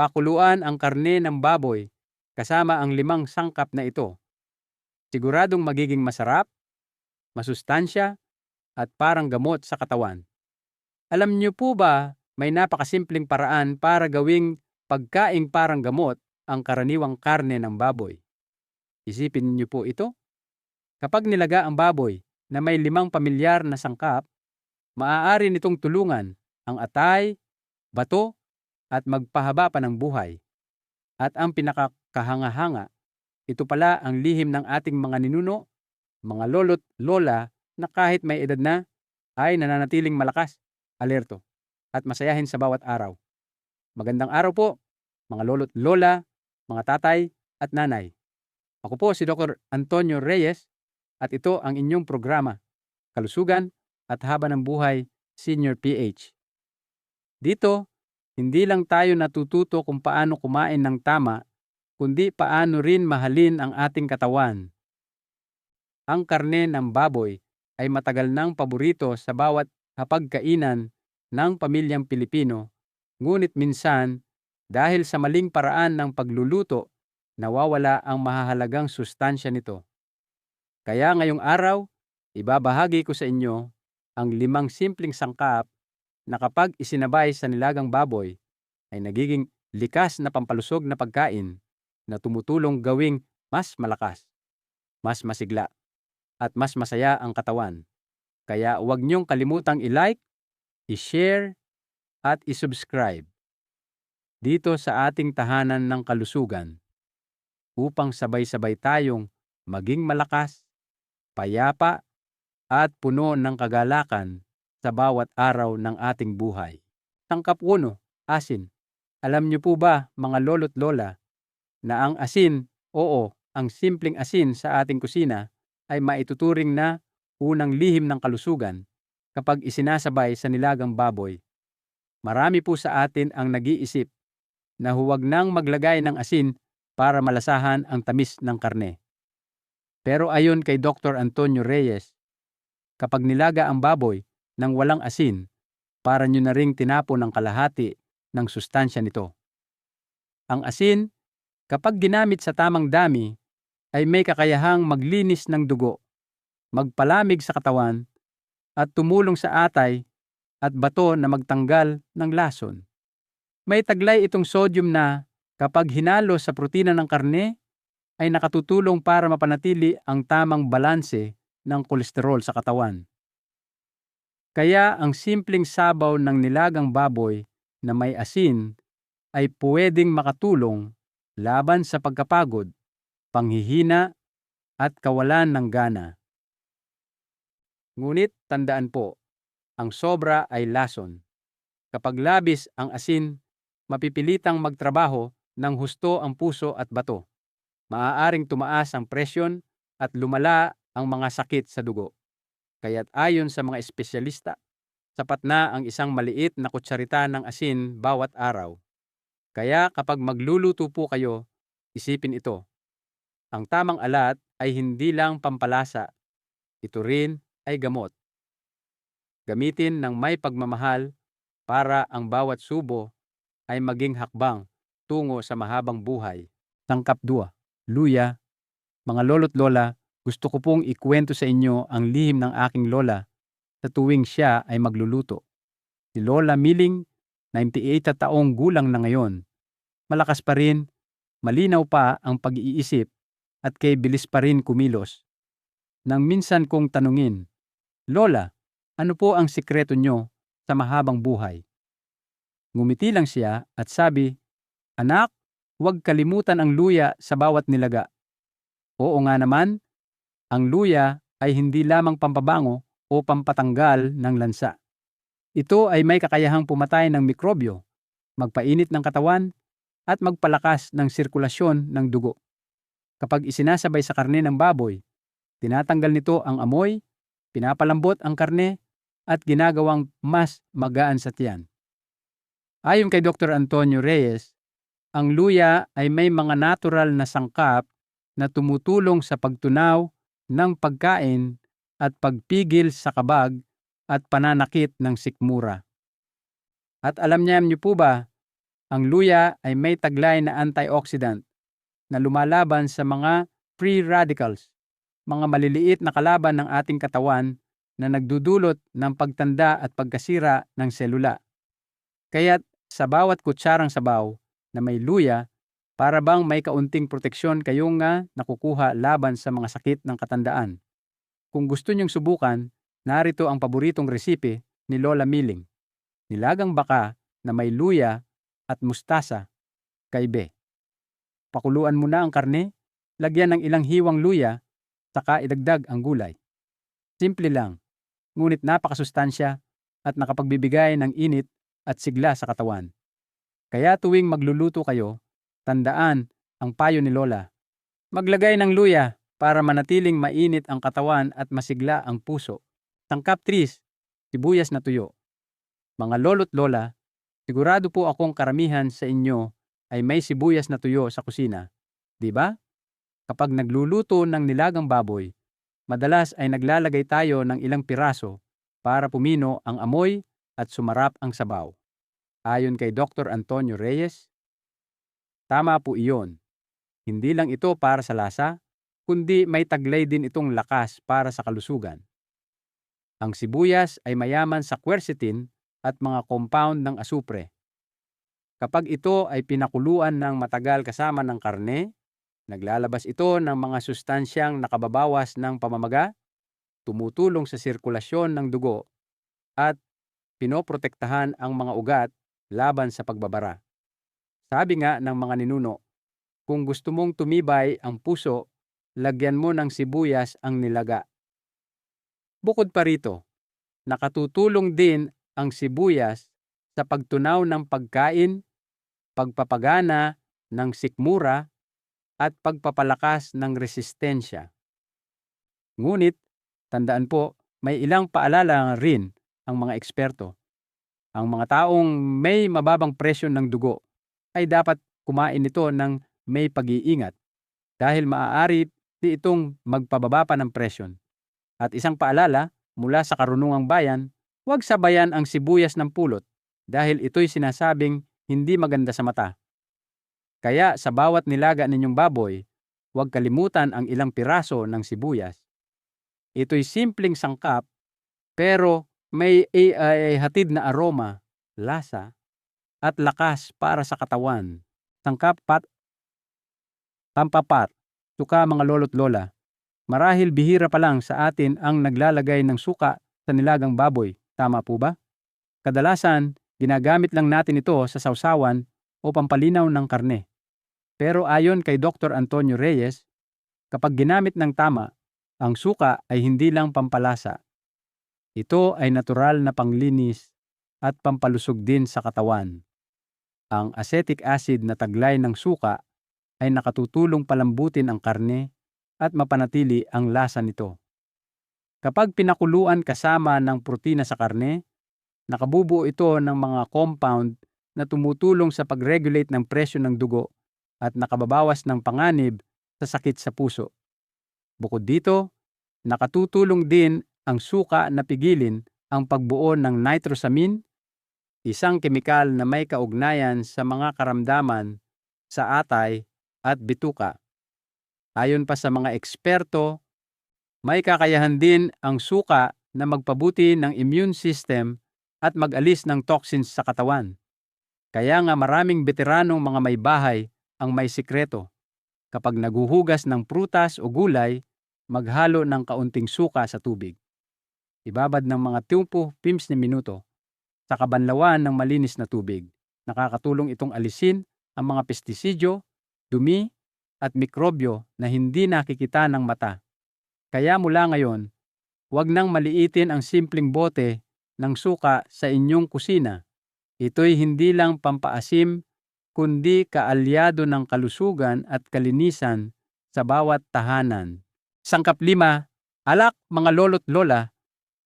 Pakuluan ang karne ng baboy kasama ang limang sangkap na ito. Siguradong magiging masarap, masustansya, at parang gamot sa katawan. Alam niyo po ba may napakasimpleng paraan para gawing pagkaing parang gamot ang karaniwang karne ng baboy? Isipin niyo po ito. Kapag nilaga ang baboy na may limang pamilyar na sangkap, maaari nitong tulungan ang atay, bato, at magpahaba pa ng buhay. At ang pinakakahanga-hanga, ito pala ang lihim ng ating mga ninuno, mga lolo't lola na kahit may edad na, ay nananatiling malakas, alerto, at masayahin sa bawat araw. Magandang araw po, mga lolo't lola, mga tatay at nanay. Ako po si Dr. Antonio Reyes at ito ang inyong programa, Kalusugan at Haba ng Buhay Senior PH. Dito, hindi lang tayo natututo kung paano kumain ng tama, kundi paano rin mahalin ang ating katawan. Ang karne ng baboy ay matagal nang paborito sa bawat hapagkainan ng pamilyang Pilipino, ngunit minsan, dahil sa maling paraan ng pagluluto, nawawala ang mahahalagang sustansya nito. Kaya ngayong araw, ibabahagi ko sa inyo ang limang simpleng sangkap na kapag isinabay sa nilagang baboy ay nagiging likas na pampalusog na pagkain na tumutulong gawing mas malakas, mas masigla, at mas masaya ang katawan. Kaya huwag niyong kalimutang i-like, i-share, at i-subscribe dito sa ating tahanan ng kalusugan upang sabay-sabay tayong maging malakas, payapa, at puno ng kagalakan sa bawat araw ng ating buhay. Tangkap uno, asin. Alam niyo po ba, mga lolo't lola, na ang asin, oo, ang simpleng asin sa ating kusina ay maituturing na unang lihim ng kalusugan kapag isinasabay sa nilagang baboy. Marami po sa atin ang nag-iisip na huwag nang maglagay ng asin para malasahan ang tamis ng karne. Pero ayon kay Dr. Antonio Reyes, kapag nilaga ang baboy ng walang asin, para nyo na ring tinapon ng kalahati ng sustansya nito. Ang asin, kapag ginamit sa tamang dami, ay may kakayahang maglinis ng dugo, magpalamig sa katawan, at tumulong sa atay at bato na magtanggal ng lason. May taglay itong sodium na kapag hinalo sa protina ng karne ay nakatutulong para mapanatili ang tamang balanse ng kolesterol sa katawan. Kaya ang simpleng sabaw ng nilagang baboy na may asin ay pwedeng makatulong laban sa pagkapagod, panghihina, at kawalan ng gana. Ngunit tandaan po, ang sobra ay lason. Kapag labis ang asin, mapipilitang magtrabaho ng husto ang puso at bato. Maaaring tumaas ang presyon at lumala ang mga sakit sa dugo. Kaya't ayon sa mga espesyalista, sapat na ang isang maliit na kutsarita ng asin bawat araw. Kaya kapag magluluto po kayo, isipin ito. Ang tamang alat ay hindi lang pampalasa. Ito rin ay gamot. Gamitin ng may pagmamahal para ang bawat subo ay maging hakbang tungo sa mahabang buhay. Tangkap 2. Luya. Mga lolo't lola, gusto ko pong ikwento sa inyo ang lihim ng aking lola sa tuwing siya ay magluluto. Si Lola Miling, 98 na taong gulang na ngayon. Malakas pa rin, malinaw pa ang pag-iisip at kay bilis pa rin kumilos. Nang minsan kong tanungin, Lola, ano po ang sikreto nyo sa mahabang buhay? Ngumiti lang siya at sabi, Anak, huwag kalimutan ang luya sa bawat nilaga. Oo nga naman, ang luya ay hindi lamang pampabango o pampatanggal ng lansa. Ito ay may kakayahang pumatay ng mikrobyo, magpainit ng katawan, at magpalakas ng sirkulasyon ng dugo. Kapag isinasabay sa karne ng baboy, tinatanggal nito ang amoy, pinapalambot ang karne, at ginagawang mas magaan sa tiyan. Ayon kay Dr. Antonio Reyes, ang luya ay may mga natural na sangkap na tumutulong sa pagtunaw ng pagkain at pagpigil sa kabag at pananakit ng sikmura. At alam niya niyo po ba Ang luya ay may taglay na antioxidant na lumalaban sa mga free radicals, mga maliliit na kalaban ng ating katawan na nagdudulot ng pagtanda at pagkasira ng selula. Kaya't sa bawat kutsarang sabaw na may luya, para bang may kaunting proteksyon kayo nga nakukuha laban sa mga sakit ng katandaan. Kung gusto niyong subukan, narito ang paboritong resipe ni Lola Milling. Nilagang baka na may luya at mustasa kaibe. Pakuluan mo na ang karne, lagyan ng ilang hiwang luya, saka idagdag ang gulay. Simple lang, ngunit napakasustansya at nakapagbibigay ng init at sigla sa katawan. Kaya tuwing magluluto kayo, tandaan ang payo ni Lola. Maglagay ng luya para manatiling mainit ang katawan at masigla ang puso. Tangkap tris, sibuyas na tuyo. Mga lolo't lola, sigurado po akong karamihan sa inyo ay may sibuyas na tuyo sa kusina. Di ba? Kapag nagluluto ng nilagang baboy, madalas ay naglalagay tayo ng ilang piraso para pumino ang amoy at sumarap ang sabaw. Ayon kay Dr. Antonio Reyes, tama po iyon. Hindi lang ito para sa lasa, kundi may taglay din itong lakas para sa kalusugan. Ang sibuyas ay mayaman sa quercetin at mga compound ng asupre. Kapag ito ay pinakuluan ng matagal kasama ng karne, naglalabas ito ng mga sustansyang nakababawas ng pamamaga, tumutulong sa sirkulasyon ng dugo, at pinoprotektahan ang mga ugat laban sa pagbabara. Sabi nga ng mga ninuno, kung gusto mong tumibay ang puso, lagyan mo ng sibuyas ang nilaga. Bukod pa rito, nakatutulong din ang sibuyas sa pagtunaw ng pagkain, pagpapagana ng sikmura, at pagpapalakas ng resistensya. Ngunit, tandaan po, may ilang paalala rin ang mga eksperto. Ang mga taong may mababang presyon ng dugo ay dapat kumain nito ng may pag-iingat dahil maaari di itong magpababa pa ng presyon. At isang paalala mula sa karunungang bayan, huwag sabayan ang sibuyas ng pulot dahil ito'y sinasabing hindi maganda sa mata. Kaya sa bawat nilaga ninyong baboy, huwag kalimutan ang ilang piraso ng sibuyas. Ito'y simpleng sangkap pero may AI hatid na aroma, lasa, at lakas para sa katawan. Sangkap pat, pampapat, suka mga lolo't lola. Marahil bihira pa lang sa atin ang naglalagay ng suka sa nilagang baboy. Tama po ba? Kadalasan, ginagamit lang natin ito sa sausawan o pampalinaw ng karne. Pero ayon kay Dr. Antonio Reyes, kapag ginamit ng tama, ang suka ay hindi lang pampalasa, ito ay natural na panglinis at pampalusog din sa katawan. Ang acetic acid na taglay ng suka ay nakatutulong palambutin ang karne at mapanatili ang lasa nito. Kapag pinakuluan kasama ng protina sa karne, nakabubuo ito ng mga compound na tumutulong sa pag-regulate ng presyo ng dugo at nakababawas ng panganib sa sakit sa puso. Bukod dito, nakatutulong din ang suka na pigilin ang pagbuo ng nitrosamine, isang kemikal na may kaugnayan sa mga karamdaman sa atay at bituka. Ayon pa sa mga eksperto, may kakayahan din ang suka na magpabuti ng immune system at mag-alis ng toxins sa katawan. Kaya nga maraming veteranong mga may bahay ang may sikreto. Kapag naguhugas ng prutas o gulay, maghalo ng kaunting suka sa tubig ibabad ng mga 30 na minuto sa kabanlawan ng malinis na tubig. Nakakatulong itong alisin ang mga pestisidyo, dumi, at mikrobyo na hindi nakikita ng mata. Kaya mula ngayon, huwag nang maliitin ang simpleng bote ng suka sa inyong kusina. Ito'y hindi lang pampaasim, kundi kaalyado ng kalusugan at kalinisan sa bawat tahanan. Sangkap lima, alak mga lolo't lola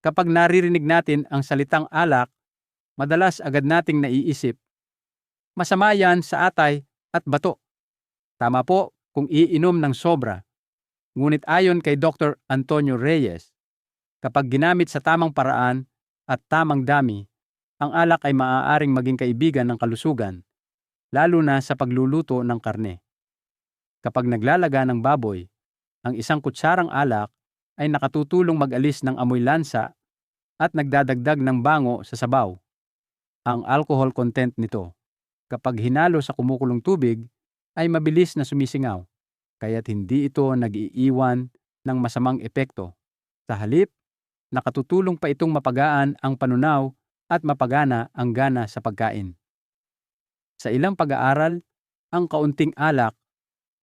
Kapag naririnig natin ang salitang alak, madalas agad nating naiisip, masama yan sa atay at bato. Tama po kung iinom ng sobra. Ngunit ayon kay Dr. Antonio Reyes, kapag ginamit sa tamang paraan at tamang dami, ang alak ay maaaring maging kaibigan ng kalusugan. lalo na sa pagluluto ng karne. Kapag naglalaga ng baboy, ang isang kutsarang alak ay nakatutulong mag-alis ng amoy lansa at nagdadagdag ng bango sa sabaw. Ang alcohol content nito, kapag hinalo sa kumukulong tubig, ay mabilis na sumisingaw, kaya't hindi ito nag-iiwan ng masamang epekto. Sa halip, nakatutulong pa itong mapagaan ang panunaw at mapagana ang gana sa pagkain. Sa ilang pag-aaral, ang kaunting alak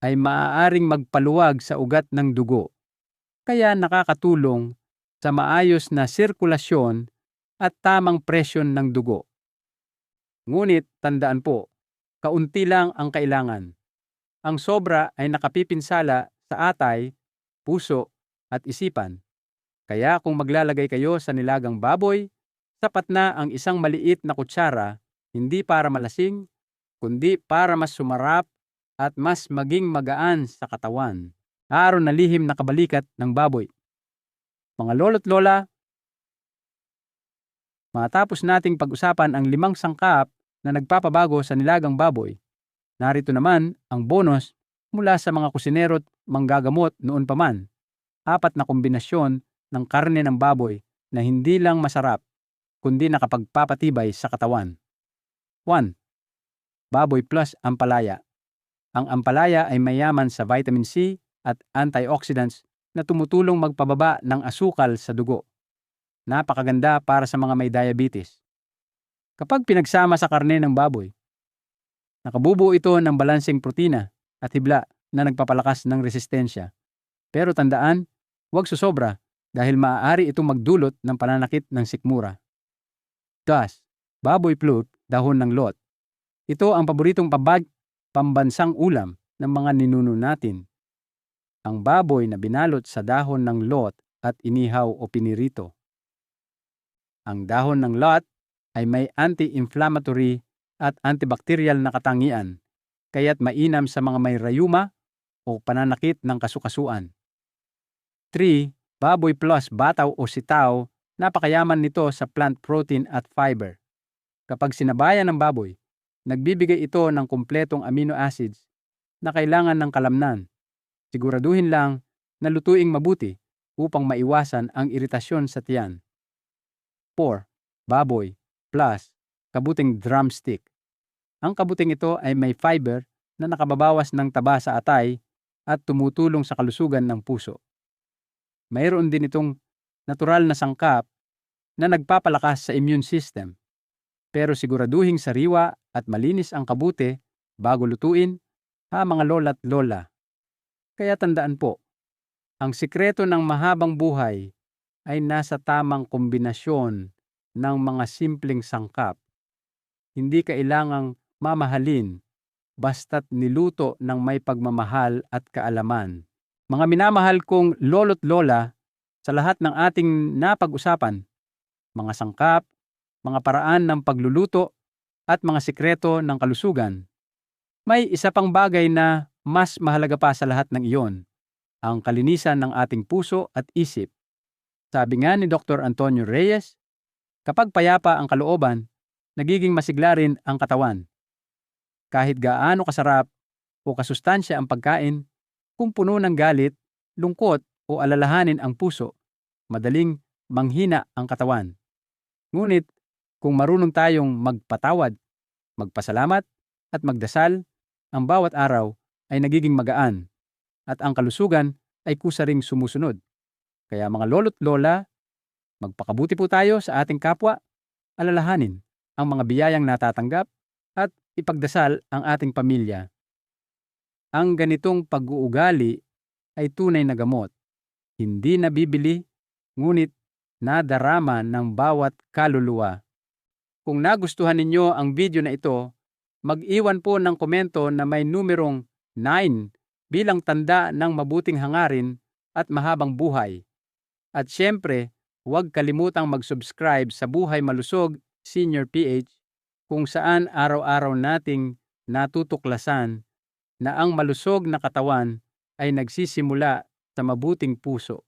ay maaaring magpaluwag sa ugat ng dugo, kaya nakakatulong sa maayos na sirkulasyon at tamang presyon ng dugo. Ngunit tandaan po, kaunti lang ang kailangan. Ang sobra ay nakapipinsala sa atay, puso at isipan. Kaya kung maglalagay kayo sa nilagang baboy, sapat na ang isang maliit na kutsara, hindi para malasing, kundi para mas sumarap at mas maging magaan sa katawan. Araw na lihim na kabalikat ng baboy. Mga lolo't lola, matapos nating pag-usapan ang limang sangkap na nagpapabago sa nilagang baboy, narito naman ang bonus mula sa mga kusinero't manggagamot noon pa man. Apat na kombinasyon ng karne ng baboy na hindi lang masarap, kundi nakapagpapatibay sa katawan. 1. Baboy plus ampalaya. Ang ampalaya ay mayaman sa vitamin C at antioxidants na tumutulong magpababa ng asukal sa dugo. Napakaganda para sa mga may diabetes. Kapag pinagsama sa karne ng baboy, nakabubuo ito ng balanseng protina at hibla na nagpapalakas ng resistensya. Pero tandaan, huwag susobra dahil maaari itong magdulot ng pananakit ng sikmura. Thus, baboy float, dahon ng lot. Ito ang paboritong pabag, pambansang ulam ng mga ninuno natin. Ang baboy na binalot sa dahon ng lot at inihaw o pinirito. Ang dahon ng lot ay may anti-inflammatory at antibacterial na katangian, kaya't mainam sa mga may rayuma o pananakit ng kasukasuan. 3. Baboy plus bataw o sitaw, napakayaman nito sa plant protein at fiber. Kapag sinabayan ng baboy, nagbibigay ito ng kumpletong amino acids na kailangan ng kalamnan. Siguraduhin lang na lutuing mabuti upang maiwasan ang iritasyon sa tiyan. 4. Baboy plus kabuting drumstick. Ang kabuting ito ay may fiber na nakababawas ng taba sa atay at tumutulong sa kalusugan ng puso. Mayroon din itong natural na sangkap na nagpapalakas sa immune system. Pero siguraduhing sariwa at malinis ang kabute bago lutuin, ha mga lola't lola. Kaya tandaan po, ang sikreto ng mahabang buhay ay nasa tamang kombinasyon ng mga simpleng sangkap. Hindi kailangang mamahalin basta't niluto ng may pagmamahal at kaalaman. Mga minamahal kong lolo't lola, sa lahat ng ating napag-usapan, mga sangkap, mga paraan ng pagluluto, at mga sikreto ng kalusugan, may isa pang bagay na mas mahalaga pa sa lahat ng iyon, ang kalinisan ng ating puso at isip. Sabi nga ni Dr. Antonio Reyes, kapag payapa ang kalooban, nagiging masigla rin ang katawan. Kahit gaano kasarap o kasustansya ang pagkain, kung puno ng galit, lungkot o alalahanin ang puso, madaling manghina ang katawan. Ngunit kung marunong tayong magpatawad, magpasalamat at magdasal, ang bawat araw ay nagiging magaan at ang kalusugan ay kusa ring sumusunod. Kaya mga lolo't lola, magpakabuti po tayo sa ating kapwa, alalahanin ang mga biyayang natatanggap at ipagdasal ang ating pamilya ang ganitong pag-uugali ay tunay na gamot. Hindi nabibili, ngunit nadarama ng bawat kaluluwa. Kung nagustuhan ninyo ang video na ito, mag-iwan po ng komento na may numerong 9 bilang tanda ng mabuting hangarin at mahabang buhay. At syempre, huwag kalimutang mag-subscribe sa Buhay Malusog Senior PH kung saan araw-araw nating natutuklasan na ang malusog na katawan ay nagsisimula sa mabuting puso.